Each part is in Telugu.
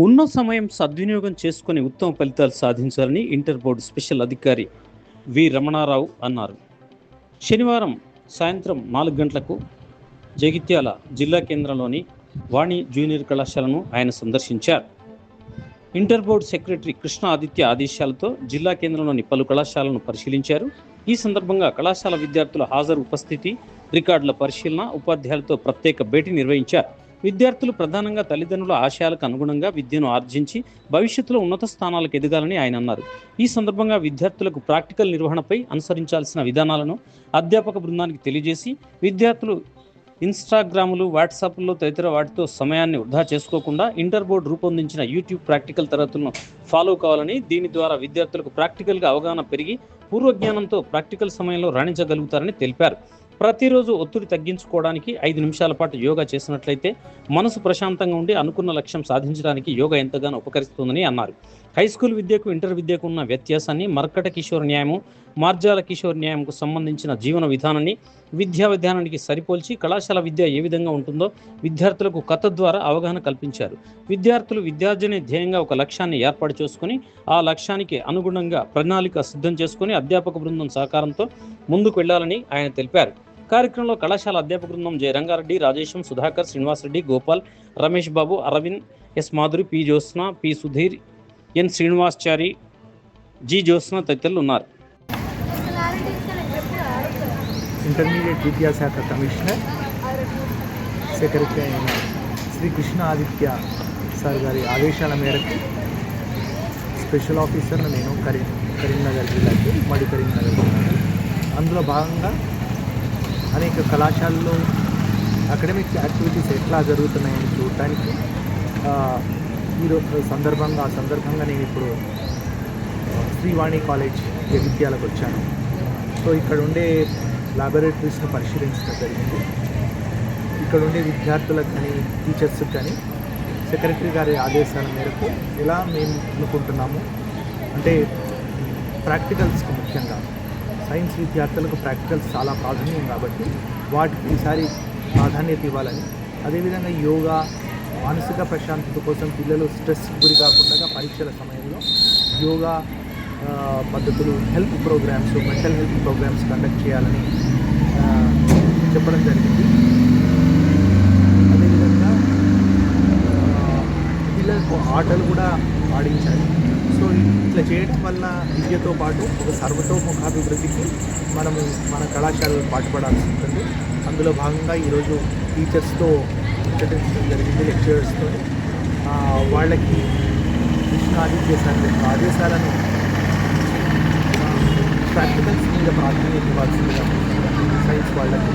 ఉన్న సమయం సద్వినియోగం చేసుకుని ఉత్తమ ఫలితాలు సాధించాలని ఇంటర్ బోర్డు స్పెషల్ అధికారి వి రమణారావు అన్నారు. శనివారం సాయంత్రం నాలుగు గంటలకు జగిత్యాల జిల్లా కేంద్రంలోని వాణి జూనియర్ కళాశాలను ఆయన సందర్శించారు. Inter board secretary Krishna Aditya ఆదేశాలతో జిల్లా కేంద్రంలోని పలు కళాశాలను పరిశీలించారు. ఈ సందర్భంగా కళాశాల విద్యార్థుల హాజరు ఉపస్థితి రికార్డుల పరిశీలన ఉపాధ్యాయులతో ప్రత్యేక భేటీ నిర్వహించారు. విద్యార్థులు ప్రధానంగా తల్లిదండ్రుల ఆశయాలకు అనుగుణంగా విద్యను ఆర్జించి భవిష్యత్తులో ఉన్నత స్థానాలకు ఎదగాలని ఆయన అన్నారు. ఈ సందర్భంగా విద్యార్థులకు ప్రాక్టికల్ నిర్వహణపై అనుసరించాల్సిన విధానాలను అధ్యాపక బృందానికి తెలియజేసి విద్యార్థులు ఇన్స్టాగ్రాములు వాట్సాప్లో తదితర వాటితో సమయాన్ని వృధా చేసుకోకుండా ఇంటర్ బోర్డు రూపొందించిన యూట్యూబ్ ప్రాక్టికల్ తరగతులను ఫాలో కావాలని దీని ద్వారా విద్యార్థులకు ప్రాక్టికల్గా అవగాహన పెరిగి పూర్వజ్ఞానంతో ప్రాక్టికల్ సమయంలో రాణించగలుగుతారని తెలిపారు. ప్రతిరోజు ఒత్తిడి తగ్గించుకోవడానికి ఐదు నిమిషాల పాటు యోగా చేసినట్లయితే మనసు ప్రశాంతంగా ఉండి అనుకున్న లక్ష్యం సాధించడానికి యోగా ఎంతగానో ఉపకరిస్తుందని అన్నారు. హై స్కూల్ విద్యకు ఇంటర్ విద్యకు ఉన్న వ్యత్యాసాన్ని మర్కట కిషోర్ న్యాయము మార్జాల కిషోర్ న్యాయంకు సంబంధించిన జీవన విధానాన్ని విద్యా విధానానికి సరిపోల్చి కళాశాల విద్య ఏ విధంగా ఉంటుందో విద్యార్థులకు కథ ద్వారా అవగాహన కల్పించారు. విద్యార్థులు విద్యార్జనే ధ్యేయంగా ఒక లక్ష్యాన్ని ఏర్పాటు చేసుకుని ఆ లక్ష్యానికి అనుగుణంగా ప్రణాళిక సిద్ధం చేసుకుని అధ్యాపక బృందం సహకారంతో ముందుకు వెళ్ళాలని ఆయన తెలిపారు. కార్యక్రమంలో కళాశాల అధ్యాపక బృందం Jayarangareddy Rajesham Sudhakar Srinivasareddy Gopal Ramesh Babu Aravind S Madhuri P Jyotsna P Sudheer N Srinivaschari G Jyotsna తదితరులు ఉన్నారు. ఇంటర్మీడియట్ విద్యాశాఖ కమిషనర్ సెక్రటరీ అయిన శ్రీ కృష్ణ ఆదిత్య సార్ గారి ఆదేశాల మేరకు స్పెషల్ ఆఫీసర్ను నేను కరీం కరీంనగర్ జిల్లాకి మడి కరీంనగర్ జిల్లాకి. అందులో భాగంగా అనేక కళాశాలలో అకాడమిక్ యాక్టివిటీస్ ఎట్లా జరుగుతున్నాయని చూడటానికి ఈరోజు సందర్భంగా ఆ సందర్భంగా నేను ఇప్పుడు శ్రీవాణి కాలేజ్ జగిత్యాలకు వచ్చాను. సో ఇక్కడ ఉండే లాబొరేటరీస్ను పరిశీలించడం జరిగింది. ఇక్కడ ఉండే విద్యార్థులకు కానీ టీచర్స్కి కానీ సెక్రటరీ గారి ఆదేశాల మేరకు ఎలా మేము అనుకుంటున్నాము? అంటే ప్రాక్టికల్స్కి ముఖ్యంగా సైన్స్ విద్యార్థులకు ప్రాక్టికల్స్ చాలా ప్రాధాన్యం కాబట్టి వాటికి ఈసారి ప్రాధాన్యత ఇవ్వాలని. అదేవిధంగా యోగా మానసిక ప్రశాంతత కోసం పిల్లలు స్ట్రెస్ గురి కాకుండా పరీక్షల సమయంలో యోగా పద్ధతులు health programmes mental health programmes conduct చేయాలని చెప్పడం జరిగింది అదేవిధంగా ఆ, పిల్లలకు ఆటలు కూడా ఆడించాలి సో ఇట్లా చేయడం వల్ల విద్యతో పాటు ఒక సర్వతోముఖాభివృద్ధికి మనము మన కళాశాలలు పాటుపడాల్సి ఉంటుంది. అందులో భాగంగా ఈరోజు టీచర్స్తో ముచ్చటించడం జరిగింది లెక్చరర్స్తో. వాళ్ళకి కృష్ణ ఆదేశాలు ఆదేశాలను ప్రాక్టికల్స్ మీద ప్రాధాన్యత ఇవ్వాల్సిందిగా సైన్స్ వాళ్ళకి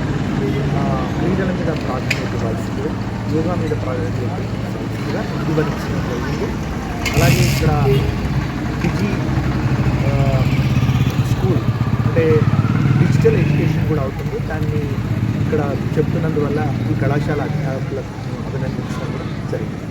క్రీడల మీద ప్రాధాన్యత ఇవ్వాల్సిందిగా యోగా మీద ప్రాధాన్యత ఇవ్వాల్సిందిగా వివరించడం జరిగింది. అలాగే ఇక్కడ డిజీ స్కూల్ అంటే డిజిటల్ ఎడ్యుకేషన్ కూడా అవుతుంది. దాన్ని ఇక్కడ చెప్తున్నందువల్ల ఈ కళాశాల అధ్యాపకులకు అభినందించడం కూడా జరిగింది.